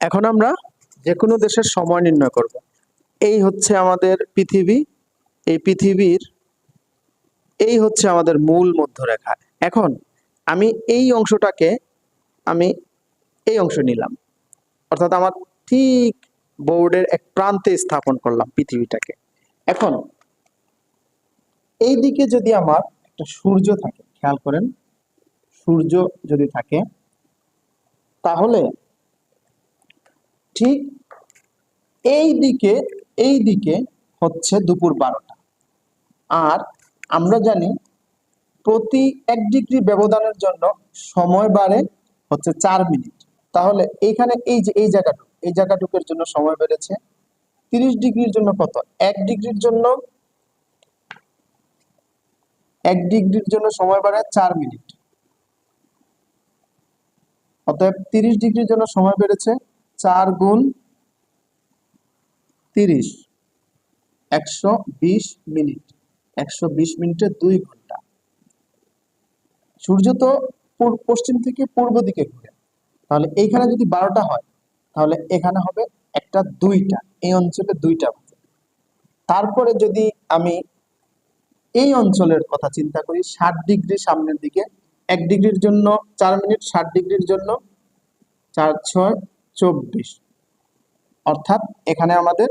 এখন আমরা যে কোনো দেশের সময় নির্ণয় করব। এই হচ্ছে আমাদের পৃথিবী। এই পৃথিবীর, এই হচ্ছে আমাদের মূল মধ্যরেখা। এখন আমি এই অংশটাকে, আমি এই অংশ নিলাম। অর্থাৎ আমার ঠিক বোর্ডের এক প্রান্তে স্থাপন করলাম পৃথিবীটাকে। এখন এই দিকে যদি আমার একটা সূর্য থাকে, খেয়াল করেন, সূর্য যদি থাকে, তাহলে ঠিক এই দিকে এই দিকে হচ্ছে দুপুর বারোটা। আর আমরা জানি প্রতি এক ডিগ্রি ব্যবধানের জন্য সময় বাড়ে হচ্ছে চার মিনিট। তাহলে এইখানে এই যে, এই জায়গাটুকু, এই জায়গাটুকের জন্য সময় বেড়েছে তিরিশ ডিগ্রির জন্য কত? এক ডিগ্রির জন্য, এক ডিগ্রির জন্য সময় বাড়ে চার মিনিট। অতএব তিরিশ ডিগ্রির জন্য সময় বেড়েছে চার গুণ তিরিশ। একশো বিশ মিনিট। একশো বিশ মিনিটে দুই ঘণ্টা। সূর্য তো পশ্চিম থেকে পূর্ব দিকে ঘুরে। তাহলে এইখানে যদি বারোটা হয়, তাহলে এখানে হবে একটা দুইটা। এই অঞ্চলে দুইটা তারপরে যদি আমি এই অঞ্চলের কথা চিন্তা করি, ষাট ডিগ্রি সামনের দিকে, এক ডিগ্রির জন্য চার মিনিট, ষাট ডিগ্রির জন্য চার ছয় চব্বিশ। অর্থাৎ এখানে আমাদের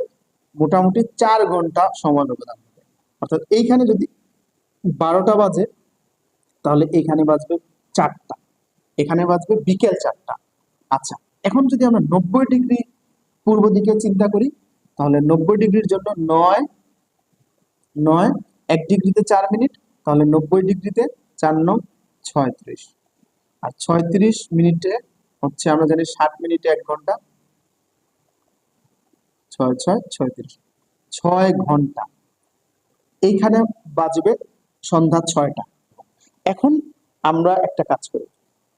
মোটামুটি চার ঘণ্টা সময় ব্যবধান হবে। অর্থাৎ এইখানে যদি বারোটা বাজে, তাহলে এখানে বাজবে চারটা। এখানে বাজবে বিকেল চারটা। আচ্ছা এখন যদি আমরা নব্বই ডিগ্রি পূর্ব দিকে চিন্তা করি, তাহলে নব্বই ডিগ্রির জন্য নয় নয়, এক ডিগ্রিতে চার মিনিট, তাহলে নব্বই ডিগ্রিতে চার নং ছয়ত্রিশ। আর ছয়ত্রিশ মিনিটে হচ্ছে আমরা জানি ষাট মিনিটে এক ঘণ্টা। ছয় ছয় ছয়ত্রিশ ছয় ঘণ্টা। এইখানে বাজবে সন্ধ্যা ছয়টা। এখন আমরা একটা কাজ করি।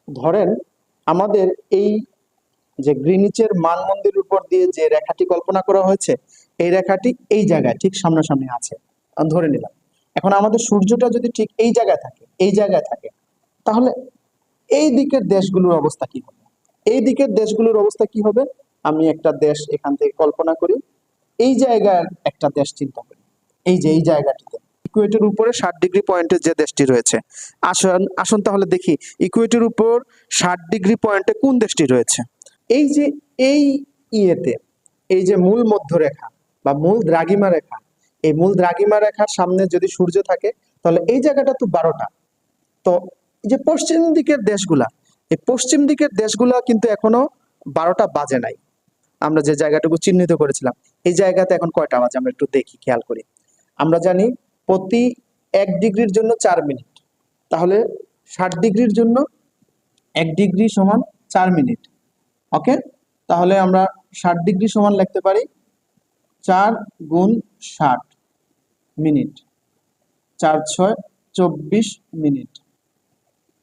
ধরেন আমাদের এই যে গ্রিনিচের মান মন্দিরের উপর দিয়ে যে রেখাটি কল্পনা করা হয়েছে, এই রেখাটি এই জায়গায় ঠিক সামনাসামনি আছে। ধরে নিলাম। এখন আমাদের সূর্যটা যদি ঠিক এই জায়গায় থাকে, এই জায়গায় থাকে, তাহলে এই দিকের দেশগুলোর অবস্থা কি হবে? এই দিকের দেশগুলোর অবস্থা কি হবে? আমি একটা দেশ এখান থেকে কল্পনা করি। এই জায়গার একটা দেশ চিন্তা করি। এই যে, এই জায়গাটিতে। ইকুয়েটের উপরে ষাট ডিগ্রি পয়েন্টে যে দেশটি রয়েছে। আসুন আসুন তাহলে দেখি ইকুয়েটের উপর ষাট ডিগ্রি পয়েন্টে কোন দেশটি রয়েছে? এই যে, এই ইয়েতে, এই যে মূল মধ্যরেখা বা মূল দ্রাগিমা রেখা, এই মূল দ্রাগিমা রেখার সামনে যদি সূর্য থাকে, তাহলে এই জায়গাটা তো বারোটা। তো যে পশ্চিম দিকের দেশগুলা এই পশ্চিম দিকের দেশগুলা কিন্তু এখনও বারোটা বাজে নাই। আমরা যে জায়গাটুকু চিহ্নিত করেছিলাম, এই জায়গাতে এখন কয়টা বাজে? আমরা একটু দেখি, খেয়াল করি। আমরা জানি প্রতি এক ডিগ্রির জন্য চার মিনিট। তাহলে ষাট ডিগ্রির জন্য এক ডিগ্রি সমান চার মিনিট। ওকে? তাহলে আমরা ষাট ডিগ্রি সমান লিখতে পারি চার গুণ ষাট মিনিট। চার ছয় চব্বিশ মিনিট।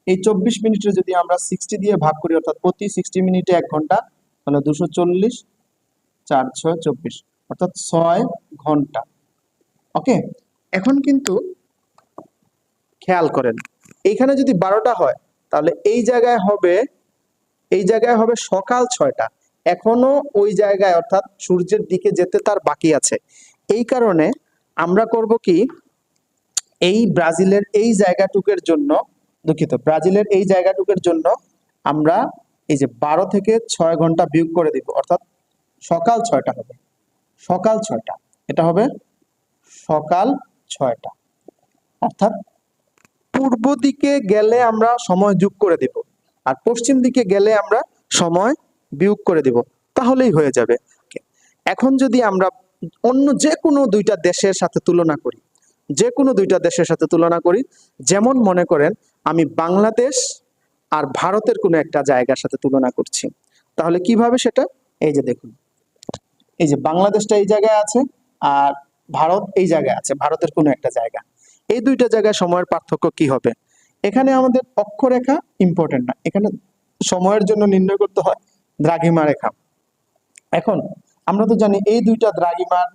এই চব্বিশ মিনিটে যদি আমরা সিক্সটি দিয়ে ভাগ করি, অর্থাৎ প্রতি সিক্সটি মিনিটে এক ঘণ্টা, তাহলে দুশো চল্লিশ, চার ছয় চব্বিশ, অর্থাৎ ছয় ঘণ্টা। ওকে এখন কিন্তু খেয়াল করেন, এইখানে যদি বারোটা হয়, তাহলে এই জায়গায় হবে, এই জায়গায় হবে সকাল ছয়টা। এখনও ওই জায়গায়, অর্থাৎ সূর্যের দিকে যেতে তার বাকি আছে। এই কারণে আমরা করব কি, এই ব্রাজিলের এই জায়গাটুকের জন্য দুঃখিত। ব্রাজিলের এই জায়গাটুকের জন্য আমরা এই যে বারো থেকে ছয় ঘণ্টা বিয়োগ করে দিব, অর্থাৎ সকাল ছয়টা হবে। সকাল ছয়টা। এটা হবে সকাল ছয়টা। অর্থাৎ পূর্ব দিকে গেলে আমরা সময় যোগ করে দিব আর পশ্চিম দিকে গেলে আমরা সময় বিয়োগ করে দিব। তাহলেই হয়ে যাবে। এখন যদি আমরা অন্য যে কোনো দুইটা দেশের সাথে তুলনা করি যে কোনো দুইটা দেশের সাথে তুলনা করি। যেমন মনে করেন, আমি বাংলাদেশ আর ভারতের কোনো একটা জায়গার সাথে তুলনা করছি। তাহলে কীভাবে সেটা? এই যে দেখুন, এই যে বাংলাদেশটা এই জায়গায় আছে আর ভারত এই জায়গায় আছে, ভারতের কোনো একটা জায়গা। এই দুইটা জায়গায় সময়ের পার্থক্য কি হবে? এখানে আমাদের অক্ষরেখা ইম্পর্টেন্ট না। এখানে সময়ের জন্য নির্ণয় করতে হয় দ্রাঘিমা রেখা। এখন আমরা তো জানি এই দুইটা দ্রাঘিমার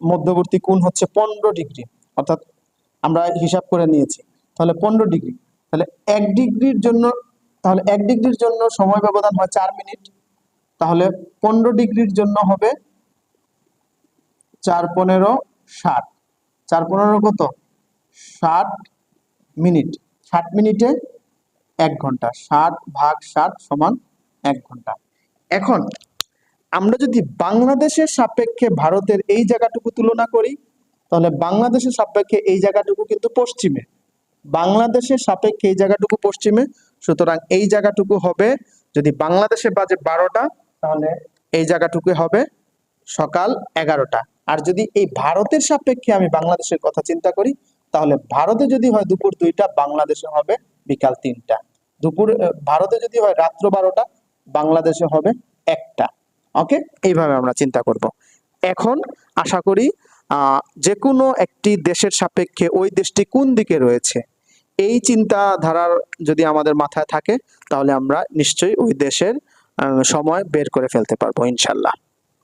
মধ্যবর্তী কোণ হচ্ছে পনেরো ডিগ্রি। অর্থাৎ আমরা হিসাব করে নিয়েছি, তাহলে পনেরো ডিগ্রি। তাহলে এক ডিগ্রির জন্য, তাহলে এক ডিগ্রির জন্য সময় ব্যবধান হয় চার মিনিট, তাহলে পনেরো ডিগ্রির জন্য হবে চার পনেরো ষাট। চার পনেরো কত? ষাট মিনিট। ষাট মিনিটে এক ঘণ্টা। ষাট ভাগ ষাট সমান এক ঘণ্টা। এখন আমরা যদি বাংলাদেশের সাপেক্ষে ভারতের এই জায়গাটুকু তুলনা করি তাহলে বাংলাদেশের সাপেক্ষে এই জায়গাটুকু কিন্তু পশ্চিমে। বাংলাদেশের সাপেক্ষে এই জায়গাটুকু পশ্চিমে, সুতরাং এই জায়গাটুকু হবে যদি বাংলাদেশে বাজে বারোটা, তাহলে এই জায়গাটুকু হবে সকাল এগারোটা। আর যদি এই ভারতের সাপেক্ষে আমি বাংলাদেশের কথা চিন্তা করি, তাহলে ভারতে যদি হয় দুপুর দুইটা, বাংলাদেশে হবে বিকাল তিনটা। দুপুর ভারতে যদি হয় রাত্র বারোটা, বাংলাদেশে হবে একটা। ওকে? এইভাবে আমরা চিন্তা করব। এখন আশা করি যে কোনো একটি দেশের সাপেক্ষে ওই দেশটি কোন দিকে রয়েছে? এই চিন্তাধারার যদি আমাদের মাথায় থাকে, তাহলে আমরা নিশ্চয়ই ওই দেশের সময় বের করে ফেলতে পারব, ইনশাল্লাহ।